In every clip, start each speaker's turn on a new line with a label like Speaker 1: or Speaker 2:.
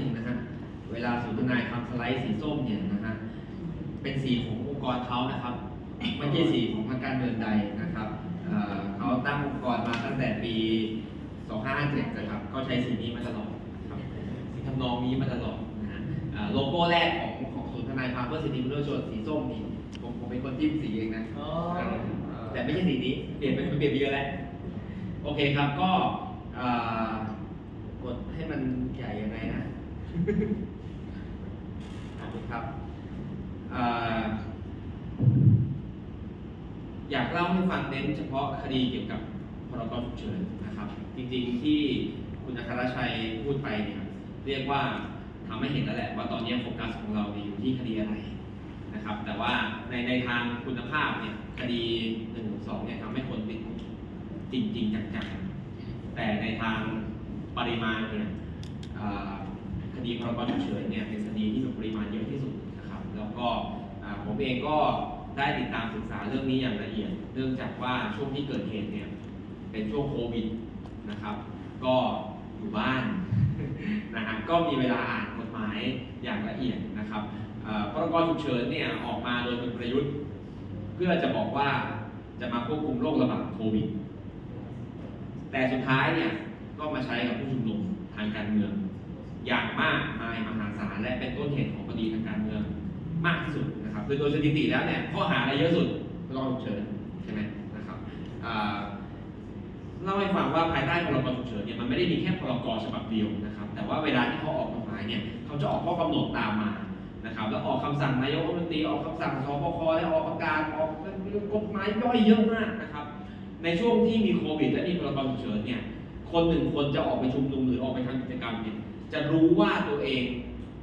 Speaker 1: หนึ่งนะฮะ เวลาศูนย์ทนายทำสไลด์สีส้มเนี่ยนะฮะ เป็นสีขององค์กรเขานะครับ ไม่ใช่สีของพรรคการเมืองใดนะครับเอ่อเขาตั้งองค์กรมาตั้งแต่ปี 2557นะครับก็ใช้สีนี้มาตลอดนะครับสีทำนองนี้มาตลอดนะฮะเอ่อโลโก้แรกของของศูนย์ทนายความเพื่อสิทธิมนุษยชนสีส้มนี่ผมผมเป็นคนจิ้มสีเองนะ
Speaker 2: อ๋อ
Speaker 1: แต่ไม่ใช่สีนี้เปลี่ยนไปเปลี่ยนไปเยอะแล้วโอเคครับก็เอ่อกดให้มันใหญ่ยังไงนะข อบคุณครับออยากเล่าให้ฟังเน้นเฉพาะคดีเกี่ยวกับพรกฉุกเฉินนะครับ จริงๆที่คุณอัครชัยพูดไปเนี่ยเรียกว่าทำให้เห็นแล้วแหละว่าตอนนี้โฟกัสของเราอยู่ที่คดีอะไรนะครับ แต่ว่าในในทางคุณภาพเนี่ยคดี1นึสองเนี่ยทำให้คนติดคุกจริงจริงๆจังๆแต่ในทางปริมาณเนี่ย ดีพรบฉุกเฉินเนี่ยเป็นคดีที่มีปริมาณเยอะที่สุดนะครับแล้วก็ผมเองก็ได้ติดตามศึกษาเรื่องนี้อย่างละเอียด เนื่องจากว่าช่วงที่เกิดเหตุเนี่ยเป็นช่วงโควิดนะครับ ก็อยู่บ้านนะฮะก็มีเวลาอ่านกฎหมายอย่างละเอียดนะครับพรกฉุกเฉินเนี่ยออกมาโดยคุณประยุทธ์ เพื่อจะบอกว่าจะมาควบคุมโรคระบาดโควิด แต่สุดท้ายเนี่ยก็มาใช้กับผู้ชุมนุมทางการเมือง อย่างมากมายมหาศาลและเป็นต้นเหตุของคดีทางการเมืองมากที่สุดนะครับคือโดยสถิติแล้วเนี่ยข้อหาอะไรเยอะสุดพรกฉุกเฉินใช่ไหมนะครับเล่าให้ฟังว่าภายใต้พรกฉุกเฉินเนี่ยมันไม่ได้มีแค่พรกฉบับเดียวนะครับ แต่ว่าเวลาที่เขาออกกฎหมายเนี่ยเขาจะออกข้อกำหนดตามมานะครับ แล้วออกคำสั่งนายกรัฐมนตรีออกคำสั่งสบคและออกประกาศออกกฎหมายย่อยเยอะมากนะครับ ในช่วงที่มีโควิดและมีพรกฉุกเฉินเนี่ยคนหนึ่งคนจะออกไปชุมนุมหรือออกไปทำกิจกรรมเนี่ย จะรู้ว่าตัวเอง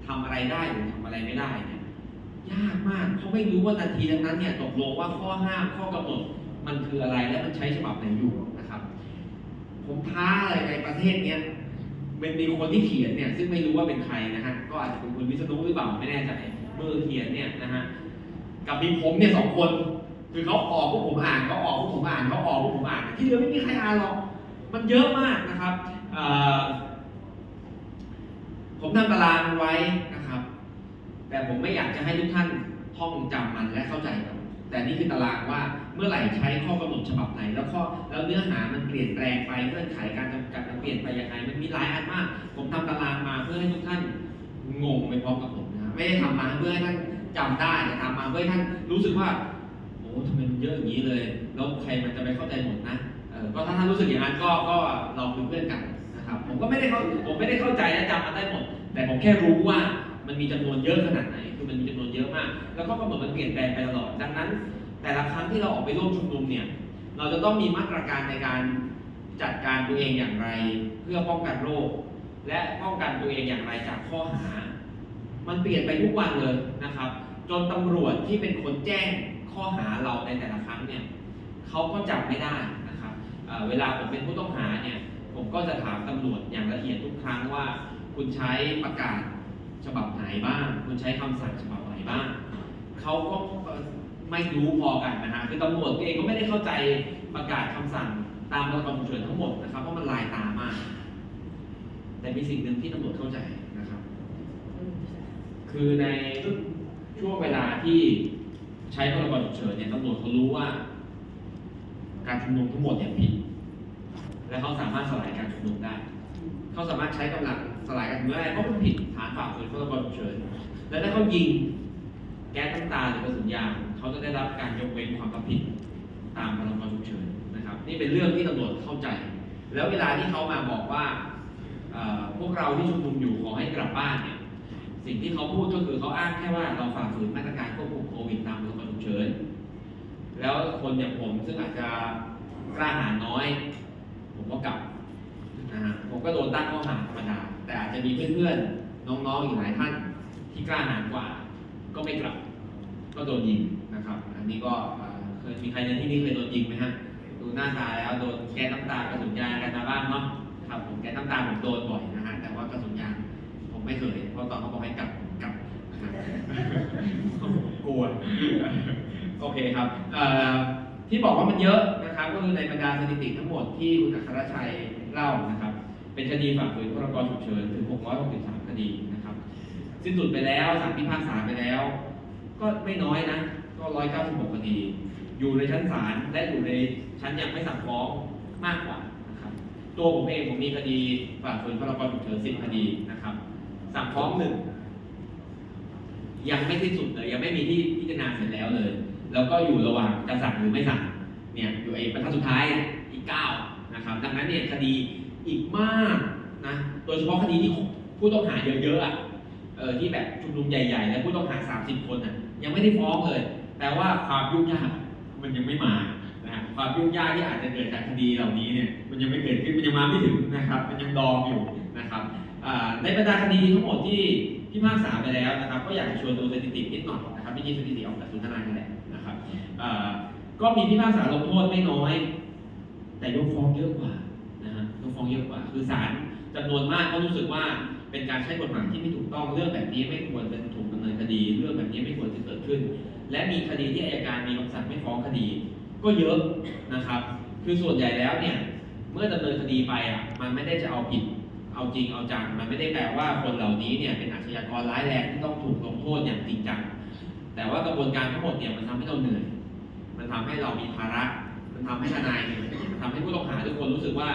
Speaker 1: ทำอะไรได้หรือทำอะไรไม่ได้เนี่ยยากมากเขาไม่รู้ว่านาทีนั้นเนี่ยตกลงว่าข้อห้ามข้อกำหนดมันคืออะไรและมันใช้ฉบับไหนอยู่นะครับ ผมท้าอะไรในประเทศเนี้ยมันมีคนที่เขียนเนี่ยซึ่งไม่รู้ว่าเป็นใครนะฮะก็อาจจะเป็นคุณวิษณุหรือเปล่าไม่แน่ใจมือเขียนเนี่ยนะฮะกับมีผมเนี่ยสองคนคือเขาออกพวกผมอ่านเขาออกพวกผมอ่านเขาออกพวกผมอ่านที่เหลือไม่มีใครอ่านหรอกมันเยอะมากนะครับ ผมทำตารางไว้นะครับ แต่ผมไม่อยากจะให้ทุกท่านท่องจำมันและเข้าใจมันแต่นี่คือตารางว่าเมื่อไหร่ใช้ข้อกำหนดฉบับไหน แล้วข้อแล้วเนื้อหามันเปลี่ยนแปลงไปเงื่อนไขการจำกัดมันเปลี่ยนไปยังไงมันมีหลายอันมาก ผมทำตารางมาเพื่อให้ทุกท่านงงไปพร้อมกับผมนะไม่ได้ทำมาเพื่อให้ท่านจำได้แต่ทำมาเพื่อให้ท่านรู้สึกว่าโอ้ทำไมมันเยอะอย่างนี้เลยแล้วใครมันจะไปเข้าใจหมดนะเออก็ถ้าท่านรู้สึกอย่างนั้นก็ก็เราเป็นเพื่อนกัน นะครับผมก็ไม่ได้เข้าผมไม่ได้เข้าใจและจำมันได้หมด แต่ผมแค่รู้ว่ามันมีจำนวนเยอะขนาดไหน คือมันมีจำนวนเยอะมาก แล้วก็กำหนดมันเปลี่ยนแปลงไปตลอด ดังนั้น แต่ละครั้งที่เราออกไปร่วมชุมนุมเนี่ย เราจะต้องมีมาตรการในการจัดการตัวเองอย่างไร เพื่อป้องกันโรค และป้องกันตัวเองอย่างไรจากข้อหา มันเปลี่ยนไปทุกวันเลยนะครับ จนตำรวจที่เป็นคนแจ้งข้อหาเราในแต่ละครั้งเนี่ยเขาก็จำไม่ได้นะครับเเวลาผมเป็นผู้ต้องหาเนี่ย ผมก็จะถามตำรวจอย่างละเอียดทุกครั้งว่า คุณใช้ประกาศฉบับไหนบ้าง คุณใช้คำสั่งฉบับไหนบ้างเขาก็ไม่รู้พอกันนะฮะคือตำรวจเองก็ไม่ได้เข้าใจประกาศคำสั่งตามพรกฉุกเฉินทั้งหมดนะครับเพราะมันลายตามาก แต่มีสิ่งหนึ่งที่ตำรวจเข้าใจนะครับ คือในช่วงเวลาที่ใช้พรกฉุกเฉินเนี่ยตำรวจเขารู้ว่า การชุมนุมทั้งหมดเนี่ยผิด และเขาสามารถสลายการชุมนุมได้ เขาสามารถใช้กำลังสลายการชุมนุมได้เพราะมันผิดฐานฝ่าฝืนพรกฉุกเฉินและถ้าเขายิงแก๊สน้ำตาหรือกระสุนยางเขาจะได้รับการยกเว้นความรับผิดตามพรกฉุกเฉินนะครับ นี่เป็นเรื่องที่ตำรวจเข้าใจ แล้วเวลาที่เขามาบอกว่าพวกเราที่ชุมนุมอยู่ขอให้กลับบ้านเนี่ยสิ่งที่เขาพูดก็คือเขาอ้างแค่ว่าเราฝ่าฝืนมาตรการควบคุมโควิดตามพรกฉุกเฉินแล้วคนอย่างผมซึ่งอาจจะกล้าหาญน้อย ผมก็กลับนะฮะผมก็โดนตั้งข้อหาธรรมดา แต่อาจจะมีเพื่อนๆ น้องๆ อีกหลายท่านที่กล้าหาญกว่า ก็ไม่กลับ ก็โดนยิงนะครับ อันนี้ก็เคยมีใครในที่นี้เคยโดนยิงไหมฮะ ดูหน้าตาแล้วโดนแก๊สน้ำตากระสุนยางกันมาบ้างเนาะครับผมแก๊สน้ำตาผมโดนบ่อยนะฮะ แต่ว่ากระสุนยางผมไม่เคย เพราะตอนเขาบอกให้กลับกลับกลัว โอเคครับ ที่บอกว่ามันเยอะนะครับก็คือในบรรดาสถิติทั้งหมดที่คุณอัครชัยเล่านะครับ เป็นคดีฝ่าฝืนพรกฉุกเฉินถึง 663 คดีนะครับ สิ้นสุดไปแล้วสั่งพิพากษาไปแล้ว ก็ไม่น้อยนะ ก็ร้อยเก้าสิบหกคดี อยู่ในชั้นศาลและอยู่ในชั้นยังไม่สั่งฟ้องมากกว่านะครับ ตัวผมเองผมมีคดีฝ่าฝืนพรกฉุกเฉินสิบคดีนะครับ สั่งฟ้องหนึ่งยังไม่สิ้นสุดเลยยังไม่มีที่พิจารณาเสร็จแล้วเลย แล้วก็อยู่ระหว่างจะสั่งหรือไม่สั่งเนี่ยอยู่ไอ้บรรทัดสุดท้ายอีกเก้านะครับดังนั้นเนี่ยคดีอีกมากนะโดยเฉพาะคดีที่ผู้ต้องหาเยอะๆอะเออที่แบบชุมนุมใหญ่ๆและผู้ต้องหา 30 คนอะยังไม่ได้ฟ้องเลย แต่ว่าความยุ่งยากมันยังไม่มานะความยุ่งยากที่อาจจะเกิดจากคดีเหล่านี้เนี่ยมันยังไม่เกิดขึ้นมันยังมาไม่ถึงนะครับ มันยังดองอยู่นะครับในบรรดาคดีทั้งหมดที่พิพากษาไปแล้วนะครับ ก็อยากจะชวนดูสถิตินิดหน่อยนะครับไม่ใช่สถิติออกจากสุนทรานนั่นแหละ นะครับก็มีพิพากษาลงโทษไม่น้อย แต่ยกฟ้องเยอะกว่านะฮะยกฟ้องเยอะกว่า คือศาลจำนวนมากก็รู้สึกว่าเป็นการใช้กฎหมายที่ไม่ถูกต้องเรื่องแบบนี้ไม่ควรเป็นถูกดำเนินคดี เรื่องแบบนี้ไม่ควรจะเกิดขึ้น และมีคดีที่อัยการมีคำสั่งไม่ฟ้องคดี ก็เยอะนะครับ คือส่วนใหญ่แล้วเนี่ยเมื่อดำเนินคดีไปอะมันไม่ได้จะเอาผิดเอาจริงเอาจังมันไม่ได้แปลว่าคนเหล่านี้เนี่ยเป็นอาชญากรร้ายแรงที่ต้องถูกลงโทษอย่างจริงจัง แต่ว่ากระบวนการทั้งหมดเนี่ยมันทำให้เราเหนื่อย มันทำให้เรามีภาระ มันทำให้ทนายเหนื่อยมันทำให้ผู้ต้องหาทุกคนรู้สึกว่า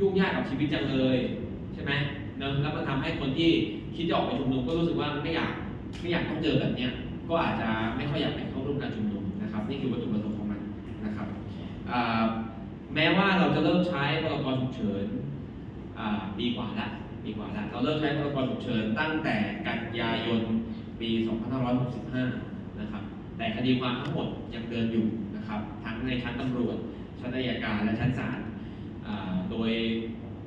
Speaker 1: ยุ่งยากกับชีวิตจังเลยใช่ไหมเนอะแล้วมันทำให้คนที่คิดจะออกไปชุมนุมก็รู้สึกว่าไม่อยากไม่อยากต้องเจอแบบเนี้ยก็อาจจะไม่ค่อยอยากไปเข้าร่วมการชุมนุมนะครับ นี่คือวัตถุประสงค์ของมันนะครับแม้ว่าเราจะเริ่มใช้พรกฉุกเฉินปีกว่าละปีกว่าละเราเริ่มใช้พรกฉุกเฉินตั้งแต่กันยายนปี 2565 แต่คดีความทั้งหมดยังเดินอยู่นะครับ ทั้งในชั้นตำรวจ ชั้นอัยการและชั้นศาลโดย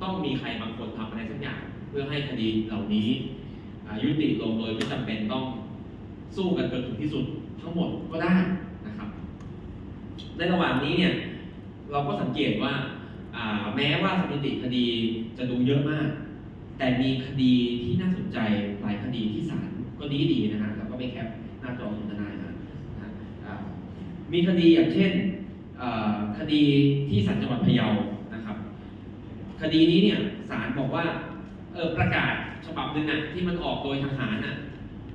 Speaker 1: ต้องมีใครบางคนทำอะไรสักอย่าง เพื่อให้คดีเหล่านี้ยุติลงโดยไม่จำเป็นต้องสู้กันจนถึงที่สุดทั้งหมดก็ได้นะครับ ในระหว่างนี้เนี่ยเราก็สังเกตว่าแม้ว่าสถิติคดีจะดูเยอะมาก แต่มีคดีที่น่าสนใจหลายคดีที่ศาลก็ดีดีนะฮะแล้วก็ไม่แคปหน้าจอสนทนานะนะฮะอ่า มีคดีอย่างเช่นคดีที่ศาลจังหวัดพะเยานะครับ คดีนี้เนี่ยศาลบอกว่าเออประกาศฉบับหนึ่งน่ะที่มันออกโดยทหารน่ะ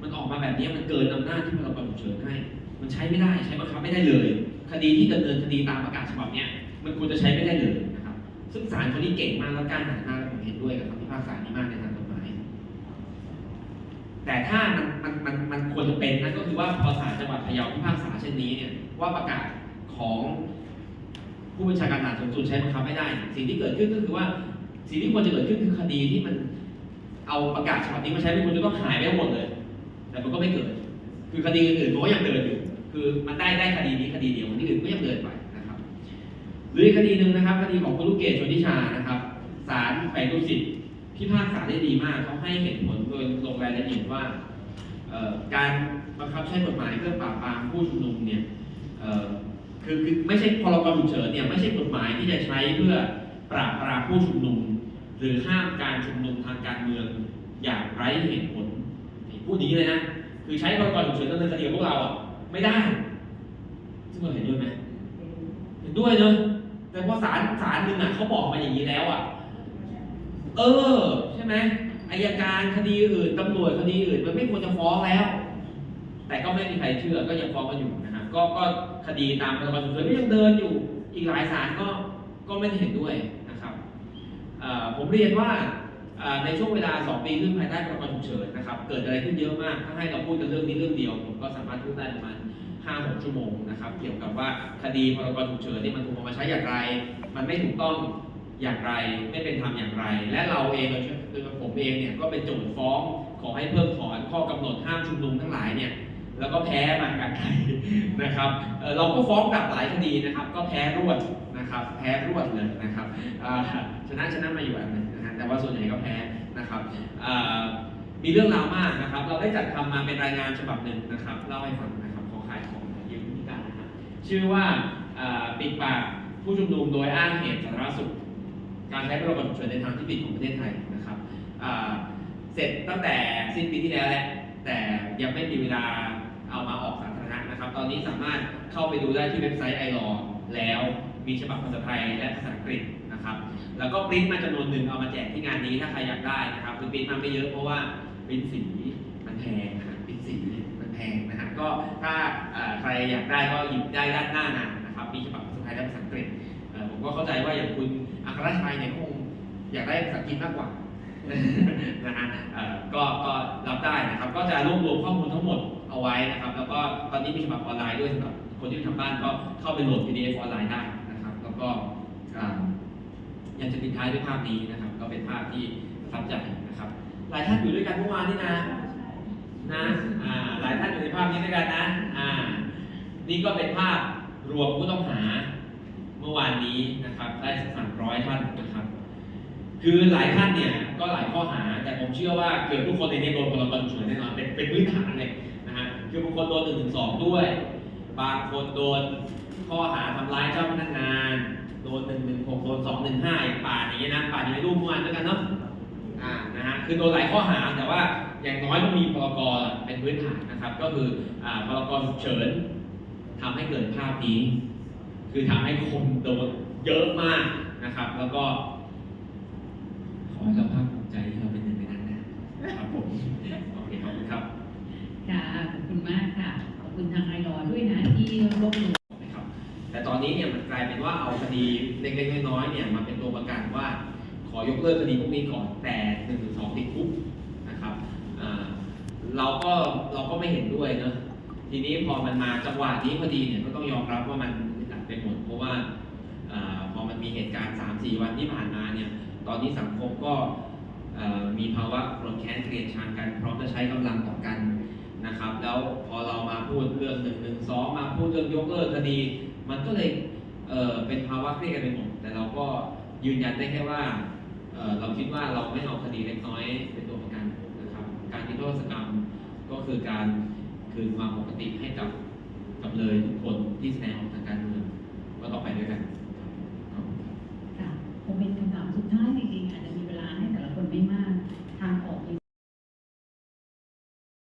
Speaker 1: มันออกมาแบบนี้มันเกินอำนาจที่พรบฉุกเฉินให้มันใช้ไม่ได้ใช้บังคับไม่ได้เลย คดีที่ดำเนินคดีตามประกาศฉบับเนี้ยมันควรจะใช้ไม่ได้เลยนะครับ ซึ่งศาลคนนี้เก่งมากแล้วกล้ารหาหน้าผมเห็นด้วยกับคำพิพากษานี้มากในทางกฎหมาย แต่ถ้ามันมันมันมันควรจะเป็นนั่นก็คือว่าพอศาลจังหวัดพะเยาพิพากษาเช่นนี้เนี่ยว่าประกาศของผู้บัญชาการทหารสูงสุดใช้บังคับไม่ได้ สิ่งที่เกิดขึ้นก็คือว่าสิ่งที่ควรจะเกิดขึ้นคือคดีที่มันเอาประกาศฉบับนี้มาใช้ไม่ควรจะต้องหายไปหมดเลย แต่มันก็ไม่เกิด คือคดีอื่นๆก็ยังเดินอยู่ คือมันได้ได้คดีนี้คดีเดียวที่อื่นก็ยังเดินไปนะครับ หรือคดีหนึ่งนะครับคดีของคุณลูกเกดชนทิชานะครับศาลแขวงดุสิต พิพากษาได้ดีมากเขาให้เหตุผลโดยลงรายละเอียดว่าการบังคับใช้กฎหมายเพื่อปราบปรามผู้ชุมนุมเนี่ยคือคือไม่ใช่พรกฉุกเฉินเนี่ยไม่ใช่กฎหมายที่จะใช้เพื่อปราบปรามผู้ชุมนุม หรือห้ามการชุมนุมทางการเมืองอย่างไร้เหตุผลพูดอย่างนี้เลยนะคือใช้พรกฉุกเฉินดำเนินคดีกับพวกเราอะไม่ได้ ซึ่งเราเห็นด้วยไหมเห็นด้วยเนอะแต่พอศาลศาลหนึ่งอะเขาบอกมาอย่างนี้แล้วอะ เออ ใช่ไหมอายการคดีอื่นตำรวจคดีอื่น มันไม่ควรจะฟ้องแล้ว แต่ก็ไม่มีใครเชื่อก็ยังฟ้องกันอยู่นะฮะก็ก็คดีตามพรบฉุกเฉินก็ยังเดินอยู่อีกหลายศาลก็ก็ไม่ได้เห็นด้วยนะครับผมเรียนว่าในช่วงเวลา 2 ปีขึ้นภายใต้พรกฉุกเฉินนะครับ เกิดอะไรขึ้นเยอะมาก ถ้าให้เราพูดกันเรื่องนี้เรื่องเดียว ผมก็สามารถพูดได้ประมาณห้าหกชั่วโมงนะครับ เกี่ยวกับว่าคดีพรกฉุกเฉินนี่มันถูกเอามาใช้อย่างไร มันไม่ถูกต้อง อย่างไร ไม่เป็นธรรมอย่างไร และเราเองโดยผมเองเนี่ยก็เป็นโจทย์ฟ้องขอให้เพิกถอนข้อกำหนดห้ามชุมนุมทั้งหลายเนี่ยแล้วก็แพ้มากันไทยนะครับเราก็ฟ้องกลับหลายคดีนะครับ ก็แพ้รวดนะครับแพ้รวดเลยนะครับชนะชนะมาอยู่อันหนึงนะฮะแต่ว่าส่วนใหญ่ก็แพ้นะครับมีเรื่องราวมากนะครับ เราได้จัดทำมาเป็นรายงานฉบับหนึ่งนะครับเล่าให้ฟังนะครับขอขายของยืมพิการนะครับชื่อว่าอ่าปิดปากผู้ชุมนุมโดยอ้างเหตุสาธารณสุข การใช้พรบฉุกเฉินในทางที่ผิดของประเทศไทยนะครับเสร็จตั้งแต่สิ้นปีที่แล้วแหละแต่ยังไม่มีเวลาเอามาออกสาธารณะนะครับ ตอนนี้สามารถเข้าไปดูได้ที่เว็บไซต์ไอรอแล้วมีฉบับภาษาไทยและภาษาอังกฤษนะครับ แล้วก็ปริ้นมาจำนวนหนึ่งเอามาแจกที่งานนี้ถ้าใครอยากได้นะครับคือปริ้นมาไม่เยอะเพราะว่าปริ้นสีมันแพงนะฮะปิดสีมันแพงนะฮะก็ถ้าใครอยากได้ก็หยิบได้ด้านหน้างานนะครับมีฉบับภาษาไทยและภาษาอังกฤษผมก็เข้าใจว่าอย่างคุณ อัครชัยเนี่ยคงอยากได้ภาษาอังกฤษมากกว่านะฮะเอ่อก็ก็รับได้นะครับ ก็จะรวบรวมข้อมูลทั้งหมดเอาไว้นะครับ แล้วก็ตอนนี้มีฉบับออนไลน์ด้วยสำหรับคนที่ทำบ้านก็เข้าไปโหลด PDF ออนไลน์ได้นะครับ แล้วก็อยากจะปิดท้ายด้วยภาพนี้นะครับ ก็เป็นภาพที่ประทับใจนะครับ หลายท่านอยู่ด้วยกันเมื่อวานนี่นะนะอ่าหลายท่านอยู่ในภาพนี้ด้วยกันนะอ่านี่ก็เป็นภาพรวมผู้ต้องหาเมื่อวานนี้นะครับ ได้สักสาม ร้อยท่านนะครับ คือหลายท่านเนี่ยก็หลายข้อหา แต่ผมเชื่อว่าเกือบทุกคนในนี้โดนพลกรฉุกเฉินแน่นอนเป็นเป็นพื้นฐานเลยนะฮะคือบางคนโดนหนึ่งถึงสองด้วย บางคนโดนข้อหาทำร้ายเจ้าพนักงานโดนหนึ่งหนึ่งหกโดนสองหนึ่งห้าอย่างป่านอย่างเงี้ยนะป่านอยู่ในรูปเมื่อวานด้วยกันเนาะอ่านะฮะคือโดนหลายข้อหาแต่ว่าอย่างน้อยต้องมีพรกรเป็นพื้นฐานนะครับ ก็คืออ่าพรกฉุกเฉินทำให้เกิดภาพนี้ คือทำให้คนโดนเยอะมาก นะครับ แล้วก็ ขอให้เราภาคภูมิใจที่เราเป็นหนึ่งในนั้นนะครับผมโอเคขอบคุณครับ
Speaker 2: ค่ะ ขอบคุณมากค่ะ ขอบคุณทางไอรอด้วยนะที่รวบรวม
Speaker 1: นะครับ แต่ตอนนี้เนี่ยมันกลายเป็นว่าเอาคดีเล็กๆน้อยๆเนี่ยมาเป็นตัวประกันว่า ขอยกเลิกคดีพวกนี้ก่อนแต่หนึ่งถึงสองติดคุกนะครับอ่าเราก็เราก็ไม่เห็นด้วยเนอะทีนี้พอมันมาจังหวะนี้พอดีเนี่ยก็ต้องยอมรับว่ามันอึดอัดไปหมดเพราะว่าอาพอ มีเหตุการณ์ 3 4 วันที่ผ่านมาเนี่ยตอนนี้สังคมก็มีภาวะโกรธแค้นเกลียดชังกัน พร้อมจะใช้กำลังต่อกันนะครับ แล้วพอเรามาพูดเรื่องหนึ่งหนึ่งสองมาพูดเรื่องยกเลิกคดี มันก็เลยเเป็นภาวะเครียดกันไปหมดแต่เราก็ยืนยันได้แค่ว่าเเราคิดว่าเราไม่เอาคดีเล็กน้อยเป็นตัวประกันนะครับ การนิรโทษกรรมก็คือการคืนความปกติให้กับกับเลยทุกคนที่แสดงออกทางการเมืองก็ต่องไปด้วยกัน